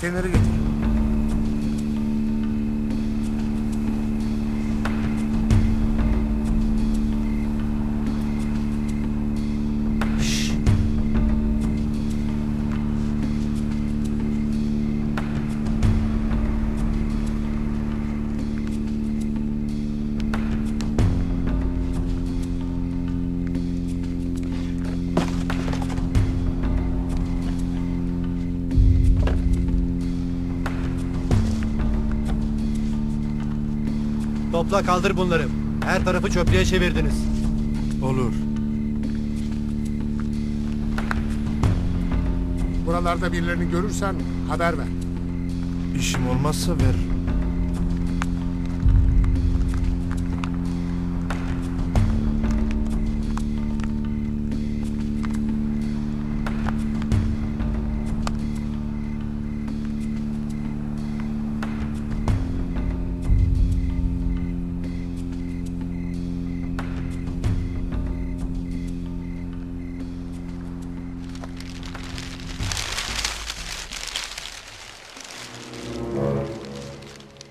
Feneri getir. Topla kaldır bunları. Her tarafı çöplüğe çevirdiniz. Olur. Buralarda birilerini görürsen haber ver. İşim olmazsa ver.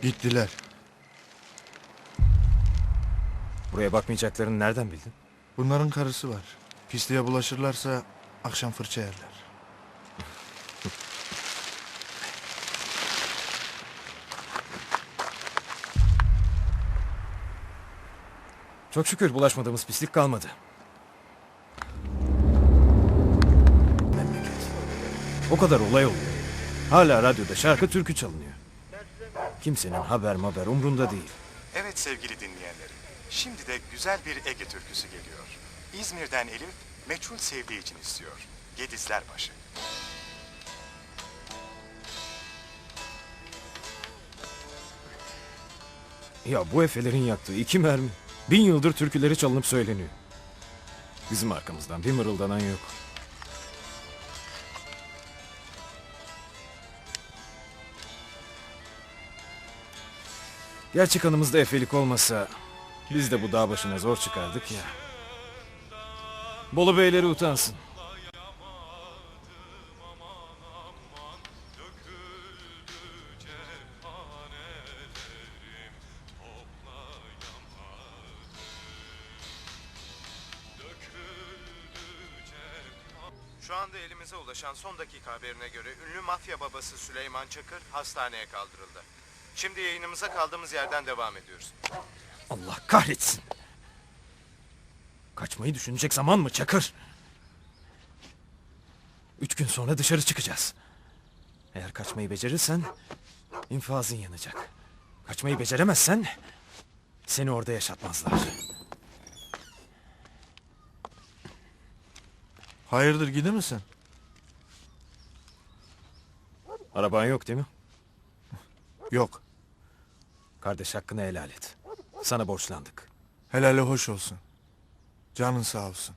Gittiler. Buraya bakmayacaklarını nereden bildin? Bunların karısı var. Pisliğe bulaşırlarsa akşam fırça yerler. Çok şükür bulaşmadığımız pislik kalmadı. Memleket. O kadar olay oluyor. Hala radyoda şarkı türkü çalınıyor. Kimsenin haber haber umrunda değil. Evet sevgili dinleyenlerim. Şimdi de güzel bir Ege türküsü geliyor. İzmir'den Elif meçhul sevdiği için istiyor. Gedizler başı. Ya bu efelerin yaktığı iki mermi. Bin yıldır türküleri çalınıp söyleniyor. Bizim arkamızdan bir mırıldanan yok. Gerçi kanımızda efelik olmasa biz de bu dağ başına zor çıkardık ya. Bolu beyleri utansın. Şu elimize ulaşan son dakika haberine göre ünlü mafya babası Süleyman Çakır hastaneye kaldırıldı. Şimdi yayınımıza kaldığımız yerden devam ediyoruz. Allah kahretsin. Kaçmayı düşünecek zaman mı Çakır? Üç gün sonra dışarı çıkacağız. Eğer kaçmayı becerirsen infazın yanacak. Kaçmayı beceremezsen seni orada yaşatmazlar. Hayırdır gidi misin? Araban yok değil mi? Yok. Kardeş hakkını helal et. Sana borçlandık. Helali hoş olsun. Canın sağ olsun.